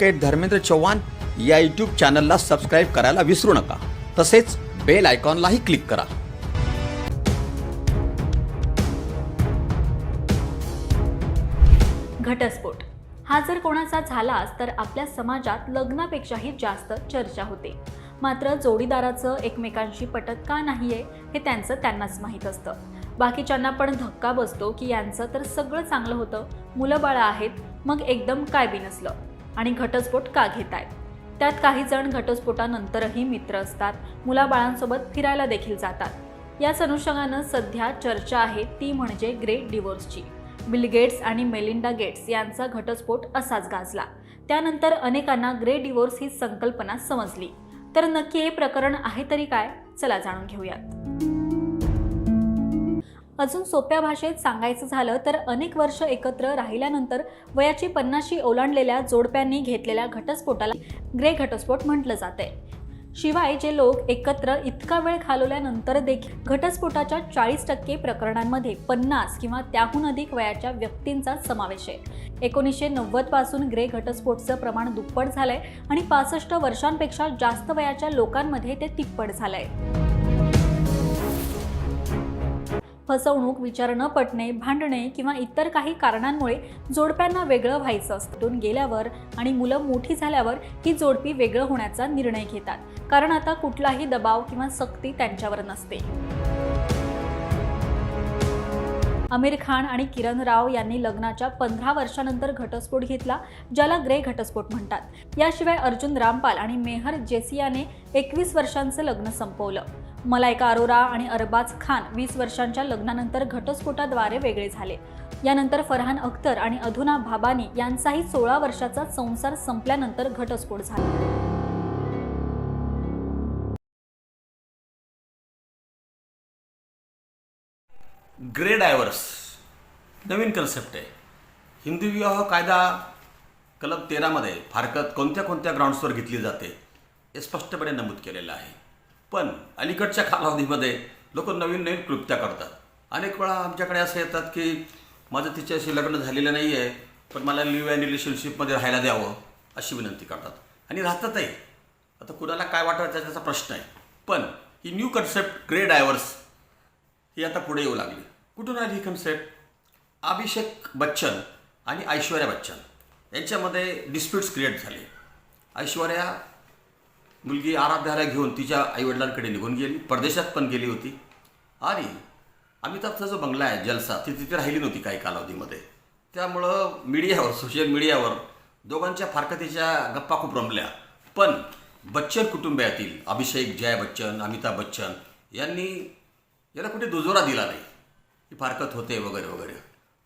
Advocate Dharmendra Chavan या YouTube चॅनलला subscribe करायला विसरू नका. तसेच बेल आयकॉनलाही क्लिक करा. घटस्फोट. हा जर कोणाचा झालाच तर आपल्या समाजात लग्नापेक्षाही जास्त चर्चा होते. मात्र जोडीदाराचं एकमेकांशी पटत का नाहीये हे त्यांचं त्यांनाच माहीत असतं. बाकीच्यांना पण धक्का बसतो की यांचं तर सगळं चांगलं होतं. मुलं बाळं आहेत मग एकदम काय बी नसलं. आणि घटस्फोट का घेत आहेत? त्यात काही जण घटस्फोटानंतरही मित्र असतात. मुलाबाळांसोबत फिरायला देखील जातात. याच अनुषंगानं सध्या चर्चा आहे ती म्हणजे ग्रेट डिवोर्सची बिल गेट्स आणि मेलिंडा गेट्स यांचा घटस्फोट असाच गाजला. त्यानंतर अनेकांना ग्रे डिवोर्स ही संकल्पना समजली. तर नक्की हे प्रकरण आहे तरी काय? चला जाणून घेऊयात. अजून सोप्या भाषेत सांगायचं झालं तर अनेक वर्ष एकत्र राहिल्यानंतर वयाची पन्नाशी ओलांडलेल्या जोडप्यांनी घेतलेल्या घटस्फोटाला ग्रे घटस्फोट म्हटलं जाते शिवाय जे लोक एकत्र इतका वेळ घालवल्यानंतर देखील घटस्फोटाच्या चाळीस टक्के प्रकरणांमध्ये पन्नास किंवा त्याहून अधिक वयाच्या व्यक्तींचा समावेश आहे. एकोणीसशे नव्वदपासून ग्रे घटस्फोटचं प्रमाण दुप्पट झालंय आणि पासष्ट वर्षांपेक्षा जास्त वयाच्या लोकांमध्ये ते तिप्पट झालंय. फसवणूक विचार न पटणे भांडणे किंवा इतर काही कारणांमुळे जोडप्यांना वेगळं व्हायचं असतं. गेल्यावर आणि मुलं मोठी झाल्यावर ही जोडपी वेगळं होण्याचा निर्णय घेतात. कारण आता कुठलाही दबाव किंवा सक्ती त्यांच्यावर नसते. आमिर खान आणि किरण राव यांनी लग्नाच्या पंधरा वर्षानंतर घटस्फोट घेतला ज्याला ग्रे घटस्फोट म्हणतात. याशिवाय अर्जुन रामपाल आणि मेहर जेसियाने एकवीस वर्षांचं लग्न संपवलं. मलायका अरोरा आणि अरबाज खान वीस वर्षांच्या लग्नानंतर घटस्फोटाद्वारे वेगळे झाले. यानंतर फरहान अख्तर आणि अधुना भाबानी यांचाही सोळा वर्षाचा संसार संपल्यानंतर घटस्फोट झाला. Grey diverse. नवीन कन्सेप्ट आहे. हिंदू विवाह कायदा कलम तेरामध्ये फारकत कोणत्या कोणत्या ग्राउंड्सवर घेतली जाते हे स्पष्टपणे नमूद केलेलं आहे. पण अलीकडच्या कालावधीमध्ये लोक नवीन नवीन कृत्या करतात. अनेक वेळा आमच्याकडे असं येतात की माझं तिच्याशी लग्न झालेलं नाही आहे पण मला लिव्ह अँड रिलेशनशिपमध्ये राहायला द्यावं अशी विनंती करतात. आणि राहतातही. आता कुणाला काय वाटायचं त्याचा प्रश्न आहे. पण ही न्यू कन्सेप्ट ग्रे डायव्हर्स ही आता पुढे येऊ लागली. कुठून आली ही कन्सेप्ट अभिषेक बच्चन आणि ऐश्वर्या बच्चन. यांच्यामध्ये डिस्प्यूट्स क्रिएट झाले. ऐश्वर्या मुलगी आराध्याला घेऊन तिच्या आईवडिलांकडे निघून गेली. परदेशात पण गेली होती. आणि अमिताभचा जो बंगला आहे जलसा ती तिथे राहिली नव्हती काही कालावधीमध्ये. त्यामुळं मीडियावर सोशल मीडियावर दोघांच्या फारकतीच्या गप्पा खूप रमल्या. पण बच्चन कुटुंबियातील अभिषेक जया बच्चन अमिताभ बच्चन यांनी याला कुठे दुजोरा दिला नाही. ही फारकत होते वगैरे वगैरे.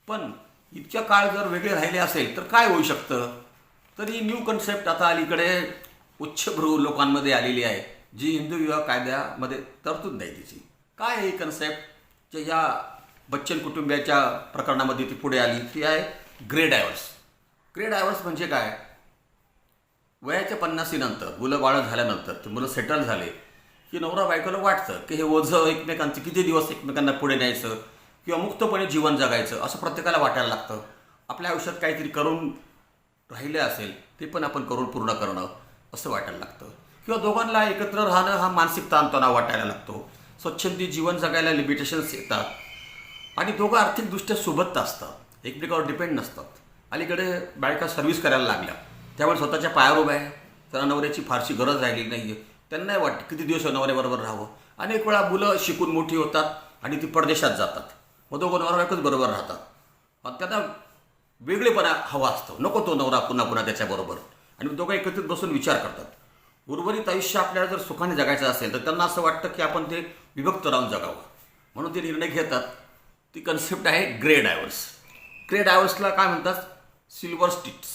पण इतक्या काळ जर वेगळे राहिले असेल तर काय होऊ शकतं? तर ही न्यू कन्सेप्ट आता अलीकडे उच्चभ्रू लोकांमध्ये आलेली आहे जी हिंदू विवाह कायद्यामध्ये तरतूद नाही तिची. काय ही कन्सेप्ट जे या बच्चन कुटुंबियाच्या प्रकरणामध्ये ती पुढे आली ती आहे ग्रे डायव्हर्स ग्रे डायव्हर्स म्हणजे काय? वयाच्या पन्नासीनंतर मुलं बाळं झाल्यानंतर ते मुलं सेटल झाले की नवरा बायकोला वाटतं की हे ओझं एकमेकांचं किती दिवस एकमेकांना पुढे न्यायचं किंवा मुक्तपणे जीवन जगायचं असं प्रत्येकाला वाटायला लागतं. आपल्या आयुष्यात काहीतरी करून राहिले असेल ते पण आपण करून पूर्ण करणं असं वाटायला लागतं. किंवा दोघांना एकत्र राहणं हा मानसिक ताणतणाव वाटायला लागतो. स्वच्छंदी जीवन जगायला लिमिटेशन्स येतात. आणि दोघं आर्थिकदृष्ट्या सोबत असतात. एकमेकावर डिपेंड नसतात. अलीकडे बायका सर्व्हिस करायला लागल्या. त्यामुळे स्वतःच्या पायावर उभ्या आहे. त्यांना नवऱ्याची फारशी गरज राहिली नाही आहे त्यांनाही वाटतं किती दिवस नवऱ्याबरोबर राहावं. अनेक वेळा मुलं शिकून मोठी होतात आणि ती परदेशात जातात. मग दोघं नवरा बायकोच बरोबर राहतात. मग त्यांना वेगळेपणा हवा असतो. नको तो नवरा पुन्हा पुन्हा त्याच्याबरोबर आणि दोघं एकत्रित बसून विचार करतात. उर्वरित आयुष्य आपल्याला जर सुखाने जगायचं असेल तर त्यांना असं वाटतं की आपण ते विभक्त राहून जगावं. म्हणून ते निर्णय घेतात. ती कन्सेप्ट आहे ग्रे डायव्हर्स ग्रे डायव्हर्सला काय म्हणतात? सिल्वर स्टिट्स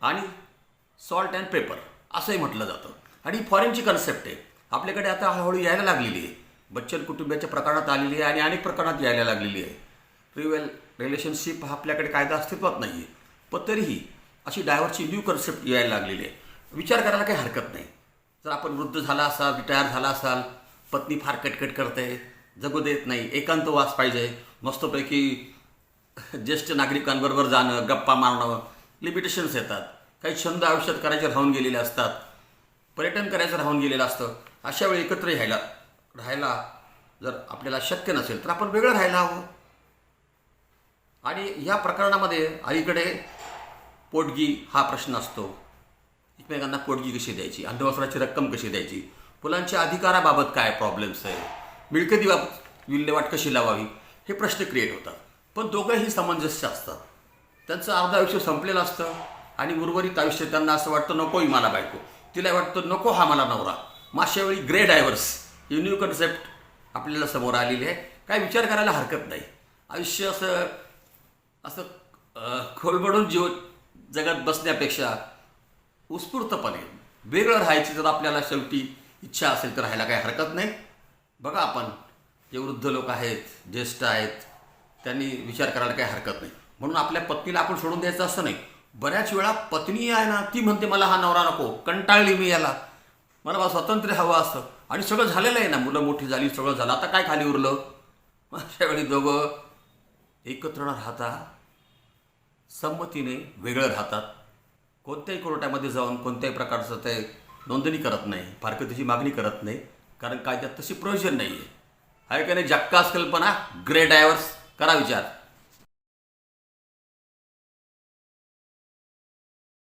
आणि सॉल्ट अँड पेपर असंही म्हटलं जातं. आणि फॉरेनची कन्सेप्ट आहे. आपल्याकडे आता हळूहळू यायला लागलेली आहे. बच्चन कुटुंबियाच्या प्रकरणात आलेली आहे आणि अनेक प्रकरणात यायला लागलेली आहे. प्रिवेल रिलेशनशिप हा आपल्याकडे कायदा अस्तित्वात नाही आहे पण तरीही अशी डायव्हरची न्यू कन्सेप्ट यायला लागलेली आहे. विचार करायला काही हरकत नाही. जर आपण वृद्ध झाला असाल रिटायर झाला असाल पत्नी फार कटकट करते जगू देत नाही एकांतवास पाहिजे मस्तपैकी ज्येष्ठ नागरिकांबरोबर जाणं गप्पा मारणं लिमिटेशन्स येतात. काही छंद आयुष्यात करायचे राहून गेलेले असतात. पर्यटन करायचं राहून गेलेलं असतं अशा वेळी एकत्र यायला राहायला जर आपल्याला शक्य नसेल तर आपण वेगळं राहायला हवं. आणि ह्या प्रकरणामध्ये अलीकडे पोटगी हा प्रश्न असतो. एकमेकांना पोटगी कशी द्यायची? अंधवस्त्राची रक्कम कशी द्यायची? मुलांच्या अधिकाराबाबत काय प्रॉब्लेम्स आहे मिळकतीबाबत विल्हेवाट कशी लावावी? हे प्रश्न क्रिएट होतात. पण दोघंही सामंजस्य असतात. त्यांचं अर्ध आयुष्य संपलेलं असतं आणि उर्वरित आयुष्य त्यांना असं वाटतं नकोही मला बायको. तिला वाटतं नको हा मला नवरा. मग अशा वेळी ग्रे डायव्हर्स ही न्यू कन्सेप्ट आपल्याला समोर आलेली आहे. काय विचार करायला हरकत नाही. आयुष्य असं असं खोलबडून जीव जगात बसण्यापेक्षा उत्स्फूर्तपणे वेगळं राहायची जर आपल्याला शेवटी इच्छा असेल तर राहायला काही हरकत नाही. बघा आपण जे वृद्ध लोक आहेत ज्येष्ठ आहेत त्यांनी विचार करायला काही हरकत नाही. म्हणून आपल्या पत्नीला आपण सोडून द्यायचं असं नाही. बऱ्याच वेळा पत्नी आहे ना ती म्हणते मला हा नवरा नको कंटाळली मी याला. मला बा स्वातंत्र्य हवं असं आणि सगळं झालेलं आहे ना मुलं मोठी झाली सगळं झालं. आता काय खाली उरलं? अशा वेळी दोघं एकत्र न राहता संमतीने वेगळं राहतात. कोणत्याही कोर्टामध्ये जाऊन कोणत्याही प्रकारचं ते नोंदणी करत नाही फारकतीची मागणी करत नाही कारण कायद्यात तशी प्रोविजन नाही आहे आहे का नाही जक्कास कल्पना ग्रे डायव्हर्स करा विचार.